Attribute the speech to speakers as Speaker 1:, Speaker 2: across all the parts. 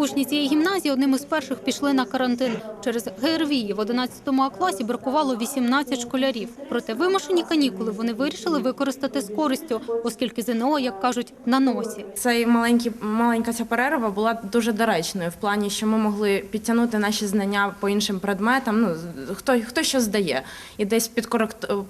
Speaker 1: Учні цієї гімназії одним із перших пішли на карантин. Через ГРВІ в 11 класі бракувало 18 школярів. Проте вимушені канікули вони вирішили використати з користю, оскільки ЗНО, як кажуть, на носі.
Speaker 2: Цей маленький маленька ця перерва була дуже доречною в плані, що ми могли підтягнути наші знання по іншим предметам. Ну хто хто що здає, і десь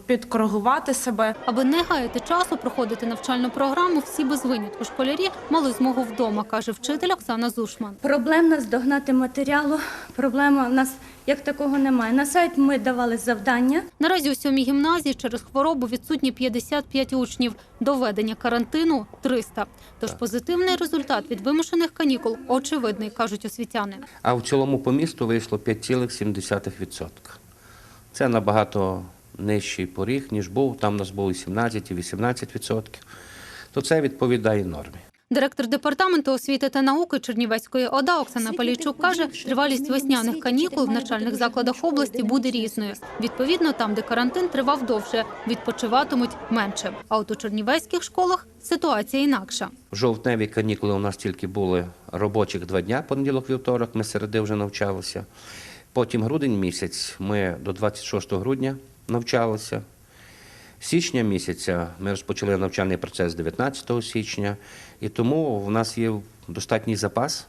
Speaker 2: підкоригувати себе.
Speaker 1: Аби не гаяти часу проходити навчальну програму, всі без винятку школярі мали змогу вдома, каже вчитель Оксана Зушман.
Speaker 3: Проблем нас догнати матеріалу. Проблема в нас як такого немає. На сайт ми давали завдання.
Speaker 1: Наразі у сьомій гімназії через хворобу відсутні 55 учнів. До введення карантину 300. Тож позитивний результат від вимушених канікул очевидний, кажуть освітяни.
Speaker 4: А в цілому по місту вийшло 5,7%. Це набагато нижчий поріг, ніж був. Там у нас було і 17, і 18%. То це відповідає нормі.
Speaker 1: Директор департаменту освіти та науки Чернівецької ОДА Оксана Палійчук каже, тривалість весняних канікул в навчальних закладах області буде різною. Відповідно, там, де карантин тривав довше, відпочиватимуть менше. А от у чернівецьких школах ситуація інакша.
Speaker 4: Жовтневі канікули у нас тільки були робочих два дня, понеділок, вівторок, ми середи вже навчалися. Потім грудень місяць, ми до 26 грудня навчалися. Січня місяця ми розпочали навчальний процес 19 січня, і тому в нас є достатній запас,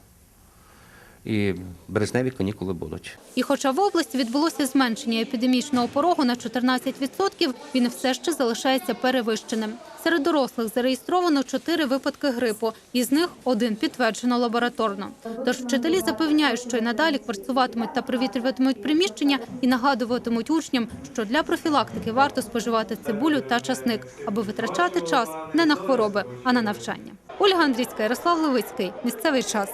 Speaker 4: і березневі канікули будуть.
Speaker 1: І хоча в області відбулося зменшення епідемічного порогу на 14%, він все ще залишається перевищеним. Серед дорослих зареєстровано чотири випадки грипу, із них один підтверджено лабораторно. Тож вчителі запевняють, що й надалі кварцюватимуть та провітрюватимуть приміщення і нагадуватимуть учням, що для профілактики варто споживати цибулю та часник, аби витрачати час не на хвороби, а на навчання. Ольга Андрійська, Ярослав Левицький. Місцевий час.